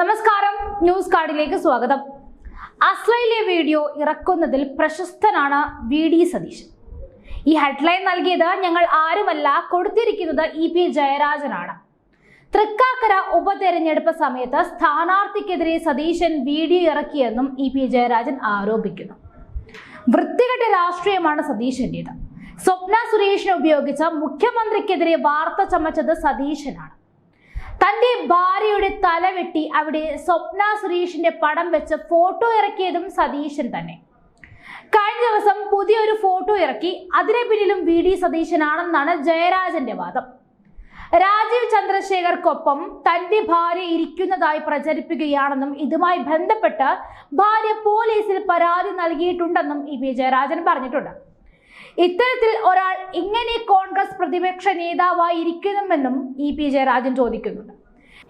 നമസ്കാരം. ന്യൂസ് കാർഡിലേക്ക് സ്വാഗതം. അസ്ലയിലെ വീഡിയോ ഇറക്കുന്നതിൽ പ്രശസ്തനാണ് വി ഡി സതീശൻ. ഈ ഹെഡ്ലൈൻ നൽകിയത് ഞങ്ങൾ ആരുമല്ല കൊടുത്തിരിക്കുന്നത് ഇ പി ജയരാജനാണ്. തൃക്കാക്കര ഉപതെരഞ്ഞെടുപ്പ് സമയത്ത് സ്ഥാനാർത്ഥിക്കെതിരെ സതീശൻ വീഡിയോ ഇറക്കിയെന്നും ഇ പി ജയരാജൻ ആരോപിക്കുന്നു. വൃത്തികെട്ട രാഷ്ട്രീയമാണ് സതീശന്റേത്. സ്വപ്ന സുരേഷിനെ ഉപയോഗിച്ച മുഖ്യമന്ത്രിക്കെതിരെ വാർത്ത ചമച്ചത് സതീശനാണ്. തന്റെ ഭാര്യയുടെ തല വെട്ടി അവിടെ സ്വപ്ന സുരേഷിന്റെ പടം വെച്ച് ഫോട്ടോ ഇറക്കിയതും സതീശൻ തന്നെ. കഴിഞ്ഞ ദിവസം പുതിയൊരു ഫോട്ടോ ഇറക്കി അതിനെ പിന്നിലും വി ഡി സതീശനാണെന്നാണ് ജയരാജന്റെ വാദം. രാജീവ് ചന്ദ്രശേഖർക്കൊപ്പം തന്റെ ഭാര്യ ഇരിക്കുന്നതായി പ്രചരിപ്പിക്കുകയാണെന്നും ഇതുമായി ബന്ധപ്പെട്ട് ഭാര്യ പോലീസിൽ പരാതി നൽകിയിട്ടുണ്ടെന്നും ഇ പി ജയരാജൻ പറഞ്ഞിട്ടുണ്ട്. ഇത്തരത്തിൽ ഒരാൾ ഇങ്ങനെ കോൺഗ്രസ് പ്രതിപക്ഷ നേതാവായിരിക്കണമെന്നും ഇ പി ജയരാജൻ ചോദിക്കുന്നുണ്ട്.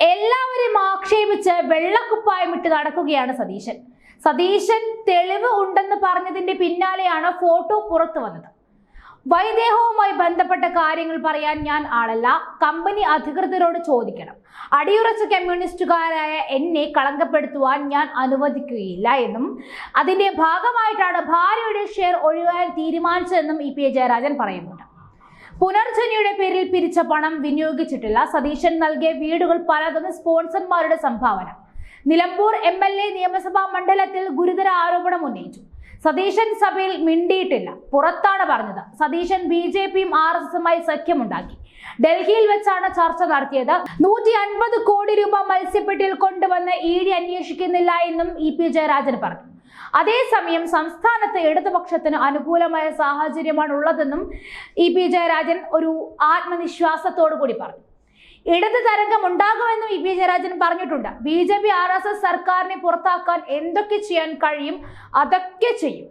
എല്ലാവരെയും ആക്ഷേപിച്ച് വെള്ളക്കുപ്പായമിട്ട് നടക്കുകയാണ് സതീശൻ. സതീശൻ തെളിവ് ഉണ്ടെന്ന് പറഞ്ഞതിന്റെ പിന്നാലെയാണ് ഫോട്ടോ പുറത്തു വന്നത്. വൈദേഹവുമായി ബന്ധപ്പെട്ട കാര്യങ്ങൾ പറയാൻ ഞാൻ ആളല്ല. കമ്പനി അധികൃതരോട് ചോദിക്കണം. അടിയുറച്ച കമ്മ്യൂണിസ്റ്റുകാരായ എന്നെ കളങ്കപ്പെടുത്തുവാൻ ഞാൻ അനുവദിക്കുകയില്ല എന്നും അതിന്റെ ഭാഗമായിട്ടാണ് ഭാര്യയുടെ ഷെയർ ഒഴിവാൻ തീരുമാനിച്ചതെന്നും ഇ പി ജയരാജൻ പറയുന്നുണ്ട്. പുനർജനിയുടെ പേരിൽ പിരിച്ച പണം വിനിയോഗിച്ചിട്ടില്ല. സതീശൻ നൽകിയ വീടുകൾ പലതും സ്പോൺസർമാരുടെ സംഭാവന. നിലമ്പൂർ എം എൽ എ നിയമസഭാ മണ്ഡലത്തിൽ ഗുരുതര ആരോപണം ഉന്നയിച്ചു. സതീശൻ സഭയിൽ മിണ്ടിയിട്ടില്ല. പുറത്താണ് പറഞ്ഞത്. സതീശൻ ബി ജെ പിയും ആർ എസ് എസുമായി സഖ്യമുണ്ടാക്കി. ഡൽഹിയിൽ വെച്ചാണ് ചർച്ച നടത്തിയത്. നൂറ്റി അൻപത് കോടി രൂപ മത്സ്യപ്പെട്ടിയിൽ കൊണ്ടുവന്ന് ഇ ഡി അന്വേഷിക്കുന്നില്ല എന്നും ഇ പി ജയരാജൻ പറഞ്ഞു. അതേസമയം സംസ്ഥാനത്ത് ഇടതുപക്ഷത്തിന് അനുകൂലമായ സാഹചര്യമാണ് ഉള്ളതെന്നും ഇ പി ജയരാജൻ ഒരു ആത്മവിശ്വാസത്തോടു കൂടി പറഞ്ഞു. ഇടത് തരംഗം ഉണ്ടാകുമെന്നും ഇ പി ജയരാജൻ പറഞ്ഞിട്ടുണ്ട്. B J P R S S സർക്കാരിനെ പുറത്താക്കാൻ എന്തൊക്കെ ചെയ്യാൻ കഴിയും അതൊക്കെ ചെയ്യും.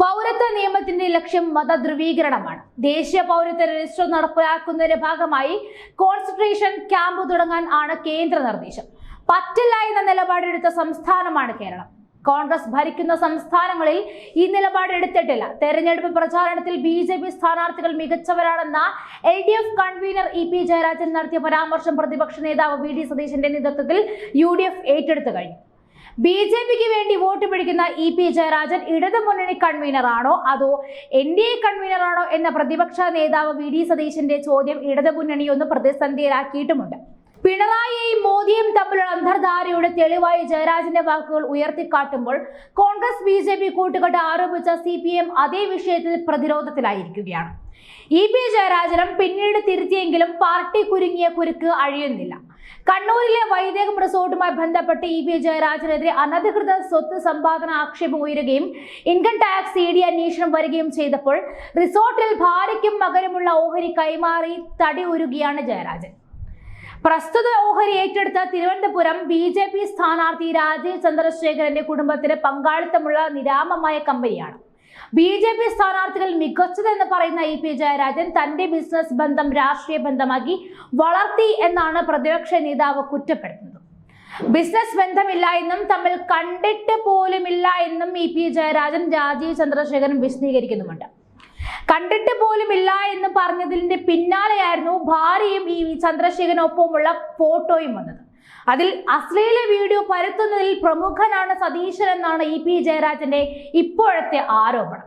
പൗരത്വ നിയമത്തിന്റെ ലക്ഷ്യം മതധ്രുവീകരണമാണ്. ദേശീയ പൗരത്വ രജിസ്റ്റർ നടപ്പിലാക്കുന്നതിന്റെ ഭാഗമായി കോൺസെൻട്രേഷൻ ക്യാമ്പ് തുടങ്ങാൻ ആണ് കേന്ദ്ര നിർദ്ദേശം. പറ്റില്ല എന്ന നിലപാടെടുത്ത സംസ്ഥാനമാണ് കേരളം. കോൺഗ്രസ് ഭരിക്കുന്ന സംസ്ഥാനങ്ങളിൽ ഈ നിലപാട് എടുത്തിട്ടില്ല. തെരഞ്ഞെടുപ്പ് പ്രചാരണത്തിൽ ബി ജെ പി സ്ഥാനാർത്ഥികൾ മികച്ചവരാണെന്ന L D F convener E P Jayarajan നടത്തിയ പരാമർശം പ്രതിപക്ഷ നേതാവ് വി ഡി സതീശന്റെ നേതൃത്വത്തിൽ യു ഡി എഫ് ഏറ്റെടുത്തു കഴിഞ്ഞു. ബി ജെ പിക്ക് വേണ്ടി വോട്ട് പിടിക്കുന്ന ഇ പി ജയരാജൻ ഇടതുമുന്നണി കൺവീനറാണോ? അതോ എൻ ഡി എ കൺവീനറാണോ? എന്ന പ്രതിപക്ഷ നേതാവ് വി ഡി സതീശന്റെ ചോദ്യം ഇടതുമുന്നണിയൊന്ന് പ്രതിസന്ധിയിലാക്കിയിട്ടുമുണ്ട്. പിണറായിയെയും മോദിയും തമ്മിലുള്ള അന്തർധാരയുടെ തെളിവായി ജയരാജന്റെ വാക്കുകൾ ഉയർത്തിക്കാട്ടുമ്പോൾ കോൺഗ്രസ് ബി ജെ പി കൂട്ടുകെട്ട് ആരോപിച്ച സി പി എം അതേ വിഷയത്തിൽ പ്രതിരോധത്തിലായിരിക്കുകയാണ്. ഇ പി ജയരാജനും പിന്നീട് തിരുത്തിയെങ്കിലും പാർട്ടി കുരുങ്ങിയ കുരുക്ക് അഴിയുന്നില്ല. കണ്ണൂരിലെ വൈദേഹം റിസോർട്ടുമായി ബന്ധപ്പെട്ട് ഇ പി ജയരാജനെതിരെ അനധികൃത സ്വത്ത് സമ്പാദന ആക്ഷേപം ഉയരുകയും ഇൻകം ടാക്സ് ഇ ഡി അന്വേഷണം വരികയും ചെയ്തപ്പോൾ റിസോർട്ടിൽ ഭാര്യയ്ക്കും മകനുമുള്ള ഓഹരി കൈമാറി തടി ഉരുകയാണ് ജയരാജൻ. പ്രസ്തുത ഓഹരി ഏറ്റെടുത്ത തിരുവനന്തപുരം ബി ജെ പി സ്ഥാനാർത്ഥി രാജീവ് ചന്ദ്രശേഖരന്റെ കുടുംബത്തിന് പങ്കാളിത്തമുള്ള നിരാമമായ കമ്പനിയാണ്. ബി ജെ പി സ്ഥാനാർത്ഥികൾ മികച്ചതെന്ന് പറയുന്ന ഇ പി ജയരാജൻ തന്റെ ബിസിനസ് ബന്ധം രാഷ്ട്രീയ ബന്ധമാക്കി വളർത്തി എന്നാണ് പ്രതിപക്ഷ നേതാവ് കുറ്റപ്പെടുത്തുന്നത്. ബിസിനസ് ബന്ധമില്ല എന്നും തമ്മിൽ കണ്ടിട്ട് പോലുമില്ല എന്നും ഇ പി ജയരാജൻ രാജീവ് ചന്ദ്രശേഖരൻ വിശദീകരിക്കുന്നുമുണ്ട്. കണ്ടിട്ട് പോലും ഇല്ല എന്ന് പറഞ്ഞതിന്റെ പിന്നാലെയായിരുന്നു ഭാര്യയും ഈ ചന്ദ്രശേഖരനൊപ്പമുള്ള ഫോട്ടോയും വന്നത്. അതിൽ അശ്ലീല വീഡിയോ പരത്തുന്നതിൽ പ്രമുഖനാണ് സതീശൻ എന്നാണ് ഇ പി ജയരാജന്റെ ഇപ്പോഴത്തെ ആരോപണം.